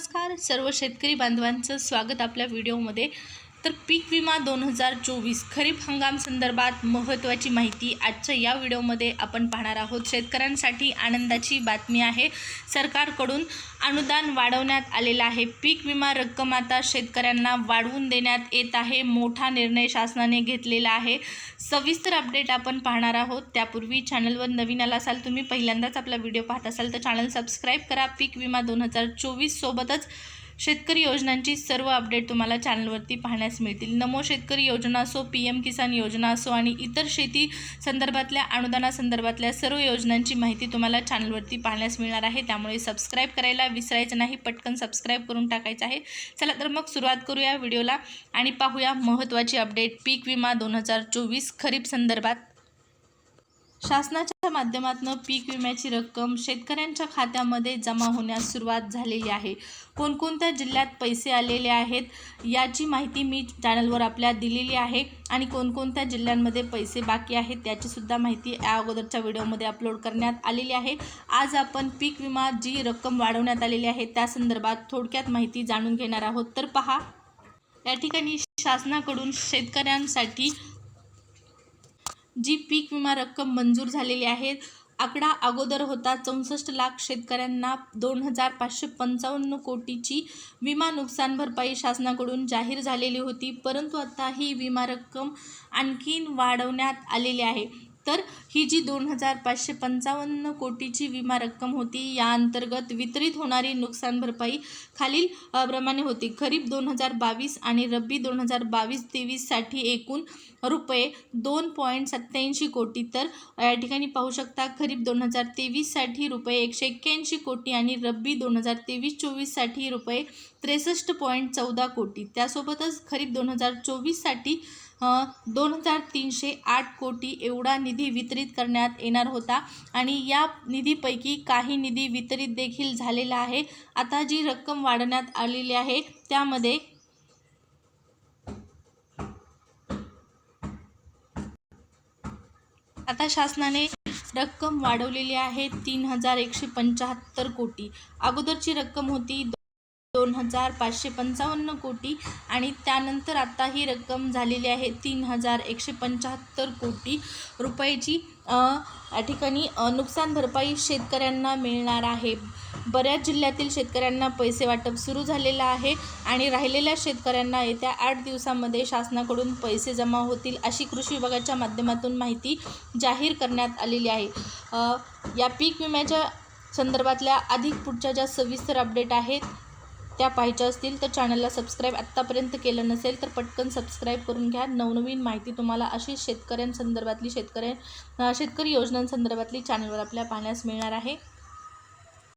नमस्कार. सर्व शेतकरी बांधवांचं स्वागत आपल्या व्हिडिओमध्ये. तर पीक विमा दोन हजार चोवीस खरीप हंगाम संदर्भात महत्त्वाची माहिती आजच्या या व्हिडिओमध्ये आपण पाहणार आहोत. शेतकऱ्यांसाठी आनंदाची बातमी आहे. सरकारकडून अनुदान वाढवण्यात आलेलं आहे. पीक विमा रक्कम आता शेतकऱ्यांना वाढवून देण्यात येत आहे. मोठा निर्णय शासनाने घेतलेला आहे. सविस्तर अपडेट आपण पाहणार आहोत. त्यापूर्वी चॅनलवर नवीन आला असाल तुम्ही पहिल्यांदाच आपला व्हिडिओ पाहत असाल तर चॅनल सबस्क्राईब करा. पीक विमा दोन हजार चोवीससोबतच शेतकरी योजनांची सर्व अपडेट तुम्हाला चॅनलवरती पाहण्यास मिळतील. नमो शेतकरी योजना असो पी एम किसान योजना असो आणि इतर शेती संदर्भातल्या अनुदानासंदर्भातल्या सर्व योजनांची माहिती तुम्हाला चॅनलवरती पाहण्यास मिळणार आहे. त्यामुळे सबस्क्राईब करायला विसरायचं नाही पटकन सबस्क्राईब करून टाकायचं आहे. चला तर मग सुरुवात करूया व्हिडिओला आणि पाहूया महत्त्वाची अपडेट. पीक विमा दोन हजार चोवीस खरीप संदर्भात. शासनाच्या माध्यमातून पीक विम्याची रक्कम शेतकऱ्यांच्या खात्यामध्ये जमा होण्यास सुरुवात झालेली आहे. कोणकोणत्या जिल्ह्यात पैसे आलेले आहेत याची माहिती मी चॅनलवर आपल्या दिलेली आहे आणि कोणकोणत्या जिल्ह्यांमध्ये पैसे बाकी आहेत त्याचीसुद्धा माहिती या अगोदरच्या व्हिडिओमध्ये अपलोड करण्यात आलेली आहे. आज आपण पीक विमा जी रक्कम वाढवण्यात आलेली आहे त्या संदर्भात थोडक्यात माहिती जाणून घेणार आहोत. तर पहा या ठिकाणी शासनाकडून शेतकऱ्यांसाठी जी पीक विमा रक्कम मंजूर झालेली आहे. आकडा अगोदर होता चौसष्ट लाख शेतकऱ्यांना दोन हजार पाचशे पंचावन्न कोटीची विमा नुकसान भरपाई शासनाकडून जाहीर झालेली होती. परंतु आता ही विमा रक्कम आणखीन वाढवण्यात आलेली आहे. तर ही जी दोन हजार पाचशे पंचावन्न कोटीची विमा रक्कम होती या अंतर्गत वितरित होणारी नुकसान भरपाई खालील प्रमाणे होती. खरीप दोन हजार बावीस आणि रब्बी दोन हजार बावीस तेवीससाठी एकूण रुपये दोन पॉईंट सत्त्याऐंशी कोटी. तर या ठिकाणी पाहू शकता खरीप दोन हजार तेवीससाठी रुपये एकशे एक्क्याऐंशी कोटी आणि रब्बी दोन हजार तेवीस चोवीससाठी रुपये त्रेसष्ट पॉईंट चौदा कोटी. त्यासोबतच खरीप दोन हजार चोवीससाठी दोन हजार तीनशे आठ कोटी एवढा निधी वितरित करण्यात येणार होता. आणि या निधीपैकी काही निधी वितरित देखील झालेला आहे. आता जी रक्कम वाढवण्यात आलेली आहे त्यामध्ये आता शासनाने रक्कम वाढवलेली आहे तीन हजार एकशे पंच्याहत्तर कोटी. अगोदरची रक्कम होती दोन हजार पाचशे पंचावन्न कोटी आणि त्यानंतर आता ही रक्कम झालेली आहे तीन हजार एकशे पंच्याहत्तर कोटी रुपयाची. या ठिकाणी नुकसान भरपाई शेतकऱ्यांना मिळणार आहे. बऱ्याच जिल्ह्यातील शेतकऱ्यांना पैसे वाटप सुरू झालेलं आहे आणि राहिलेल्या शेतकऱ्यांना येत्या आठ दिवसामध्ये शासनाकडून पैसे जमा होतील अशी कृषी विभागाच्या माध्यमातून माहिती जाहीर करण्यात आलेली आहे. या पीक विम्याच्या संदर्भातल्या अधिक पुढच्या ज्या सविस्तर अपडेट आहेत त्या पाहायच्या असतील तर चॅनलला सबस्क्राईब आत्तापर्यंत केलं नसेल तर पटकन सबस्क्राईब करून घ्या. नवनवीन माहिती तुम्हाला अशी शेतकऱ्यांसंदर्भातली शेतकऱ्या शेतकरी योजनांसंदर्भातली चॅनलवर आपल्या पाहण्यास मिळणार आहे.